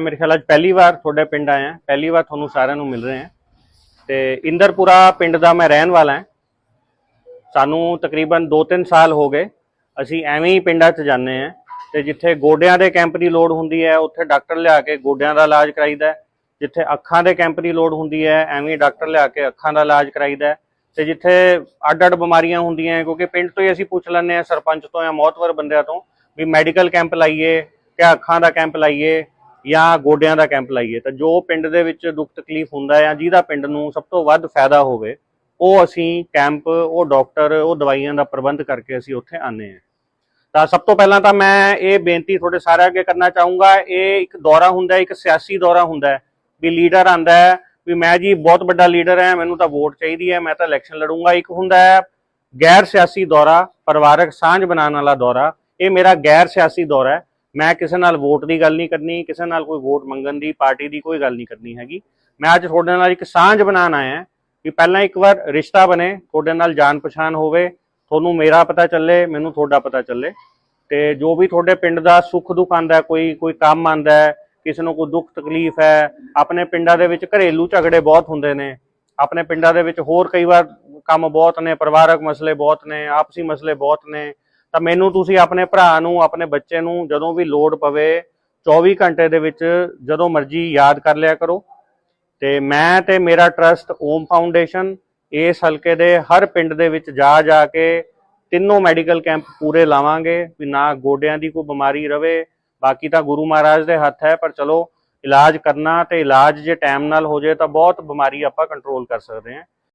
ਮੇਰੇ ਖਿਆਲ ਅੱਜ ਪਹਿਲੀ ਵਾਰ ਤੁਹਾਡੇ ਪਿੰਡ ਆਇਆ ਪਹਿਲੀ ਵਾਰ ਤੁਹਾਨੂੰ ਸਾਰਿਆਂ ਨੂੰ ਮਿਲ ਰਹੇ ਹਾਂ। ਤੇ ਇੰਦਰਪੁਰਾ ਪਿੰਡ ਦਾ ਮੈਂ ਰਹਿਣ ਵਾਲਾ ਹਾਂ। ਸਾਨੂੰ ਤਕਰੀਬਨ 2-3 ਸਾਲ ਹੋ ਗਏ। ਅਸੀਂ ਐਵੇਂ ਹੀ ਪਿੰਡਾਂ 'ਚ ਜਾਂਦੇ ਹਾਂ। ਤੇ ਜਿੱਥੇ ਗੋਡਿਆਂ ਦੇ ਕੈਂਪ ਦੀ ਲੋੜ ਹੁੰਦੀ ਹੈ ਉੱਥੇ ਡਾਕਟਰ ਲਿਆ ਕੇ ਗੋਡਿਆਂ ਦਾ ਇਲਾਜ ਕਰਾਈਦਾ ਹੈ। ਜਿੱਥੇ ਅੱਖਾਂ ਦੇ ਕੈਂਪ ਦੀ ਲੋੜ ਹੁੰਦੀ ਹੈ ਐਵੇਂ ਡਾਕਟਰ ਲਿਆ ਕੇ ਅੱਖਾਂ ਦਾ ਇਲਾਜ ਕਰਾਈਦਾ ਹੈ। ਤੇ ਜਿੱਥੇ ਅੱਡ-ਅੱਡ ਬਿਮਾਰੀਆਂ ਹੁੰਦੀਆਂ ਹੈ, ਕਿਉਂਕਿ ਪਿੰਡ ਤੋਂ ਹੀ ਅਸੀਂ ਪੁੱਛ ਲੈਂਦੇ ਹਾਂ ਸਰਪੰਚ ਤੋਂ ਜਾਂ ਮੌਤਵਰ ਬੰਦਿਆਂ ਤੋਂ ਵੀ ਮੈਡੀਕਲ ਕੈਂਪ ਲਾਈਏ ਕਿ ਅੱਖਾਂ ਦਾ ਕੈਂਪ ਲਾਈਏ। ਜਾਂ ਗੋਡਿਆਂ ਦਾ ਕੈਂਪ ਲਾਈਏ, ਤਾਂ ਜੋ ਪਿੰਡ ਦੇ ਵਿੱਚ ਦੁੱਖ ਤਕਲੀਫ ਹੁੰਦਾ ਹੈ ਜਾਂ ਜਿਹਦਾ ਪਿੰਡ ਨੂੰ ਸਭ ਤੋਂ ਵੱਧ ਫਾਇਦਾ ਹੋਵੇ, ਉਹ ਅਸੀਂ ਕੈਂਪ, ਉਹ ਡਾਕਟਰ, ਉਹ ਦਵਾਈਆਂ ਦਾ ਪ੍ਰਬੰਧ ਕਰਕੇ ਅਸੀਂ ਉੱਥੇ ਆਨੇ ਹਾਂ। ਤਾਂ ਸਭ ਤੋਂ ਪਹਿਲਾਂ ਤਾਂ ਮੈਂ ਇਹ ਬੇਨਤੀ ਤੁਹਾਡੇ ਸਾਰਿਆਂ ਅੱਗੇ ਕਰਨਾ ਚਾਹੂੰਗਾ, ਇਹ ਇੱਕ ਦੌਰਾ ਹੁੰਦਾ ਇੱਕ ਸਿਆਸੀ ਦੌਰਾ ਹੁੰਦਾ ਵੀ ਲੀਡਰ ਆਂਦਾ ਹੈ, ਵੀ ਮੈਂ ਜੀ ਬਹੁਤ ਵੱਡਾ ਲੀਡਰ ਹਾਂ, ਮੈਨੂੰ ਤਾਂ ਵੋਟ ਚਾਹੀਦੀ ਹੈ, ਮੈਂ ਤਾਂ ਇਲੈਕਸ਼ਨ ਲੜੂੰਗਾ, ਇੱਕ ਹੁੰਦਾ ਹੈ ਗੈਰ ਸਿਆਸੀ ਦੌਰਾ, ਪਰਿਵਾਰਕ ਸਾਂਝ ਬਣਾਉਣ ਵਾਲਾ ਦੌਰਾ, ਇਹ ਮੇਰਾ ਗੈਰ ਸਿਆਸੀ ਦੌਰਾ ਹੈ। ਮੈਂ ਕਿਸੇ ਨਾਲ ਵੋਟ ਦੀ ਗੱਲ ਨਹੀਂ ਕਰਨੀ, ਕਿਸੇ ਨਾਲ ਕੋਈ ਵੋਟ ਮੰਗਣ ਦੀ, ਪਾਰਟੀ ਦੀ ਕੋਈ ਗੱਲ ਨਹੀਂ ਕਰਨੀ ਹੈਗੀ। ਮੈਂ ਅੱਜ ਤੁਹਾਡੇ ਨਾਲ ਇੱਕ ਸਾਂਝ ਬਣਾਉਣ ਆਇਆ ਕਿ ਪਹਿਲਾਂ ਇੱਕ ਵਾਰ ਰਿਸ਼ਤਾ ਬਣੇ, ਤੁਹਾਡੇ ਨਾਲ ਜਾਣ ਪਛਾਣ ਹੋਵੇ, ਤੁਹਾਨੂੰ ਮੇਰਾ ਪਤਾ ਚੱਲੇ, ਮੈਨੂੰ ਤੁਹਾਡਾ ਪਤਾ ਚੱਲੇ। ਤੇ ਜੋ ਵੀ ਤੁਹਾਡੇ ਪਿੰਡ ਦਾ ਸੁੱਖ ਦੁੱਖ ਆਂਦਾ ਕੋਈ ਕੋਈ ਕੰਮ ਆਂਦਾ ਕਿਸੇ ਨੂੰ ਕੋਈ ਦੁੱਖ ਤਕਲੀਫ ਹੈ, ਆਪਣੇ ਪਿੰਡਾਂ ਦੇ ਵਿੱਚ ਘਰੇਲੂ ਝਗੜੇ ਬਹੁਤ ਹੁੰਦੇ ਨੇ, ਆਪਣੇ ਪਿੰਡਾਂ ਦੇ ਵਿੱਚ ਹੋਰ ਕਈ ਵਾਰ ਕੰਮ ਬਹੁਤ ਨੇ, ਪਰਿਵਾਰਕ ਮਸਲੇ ਬਹੁਤ ਨੇ, ਆਪਸੀ ਮਸਲੇ ਬਹੁਤ ਨੇ ਤਾਂ ਮੈਨੂੰ ਤੁਸੀਂ ਆਪਣੇ ਭਰਾ ਨੂੰ, ਆਪਣੇ ਬੱਚੇ ਨੂੰ ਜਦੋਂ ਵੀ ਲੋੜ ਪਵੇ 24 ਘੰਟੇ ਦੇ ਵਿੱਚ ਜਦੋਂ ਮਰਜ਼ੀ ਯਾਦ ਕਰ ਲਿਆ ਕਰੋ। ਤੇ ਮੈਂ ਤੇ ਮੇਰਾ ਟਰਸਟ ਓਮ ਫਾਊਂਡੇਸ਼ਨ ਇਸ ਹਲਕੇ ਦੇ ਹਰ ਪਿੰਡ ਦੇ ਵਿੱਚ ਜਾ ਜਾ ਕੇ ਤਿੰਨੋਂ ਮੈਡੀਕਲ ਕੈਂਪ ਪੂਰੇ ਲਾਵਾਂਗੇ ਵੀ ਨਾ ਗੋਡਿਆਂ ਦੀ ਕੋਈ ਬਿਮਾਰੀ ਰਵੇ, ਬਾਕੀ ਤਾਂ ਗੁਰੂ ਮਹਾਰਾਜ ਦੇ ਹੱਥ ਹੈ, ਪਰ ਚਲੋ ਇਲਾਜ ਕਰਨਾ ਤੇ ਇਲਾਜ ਜੇ ਟਾਈਮ ਨਾਲ ਹੋ ਜਾਏ ਤਾਂ ਬਹੁਤ ਬਿਮਾਰੀ ਆਪਾਂ ਕੰਟਰੋਲ ਕਰ ਸਕਦੇ ਹਾਂ।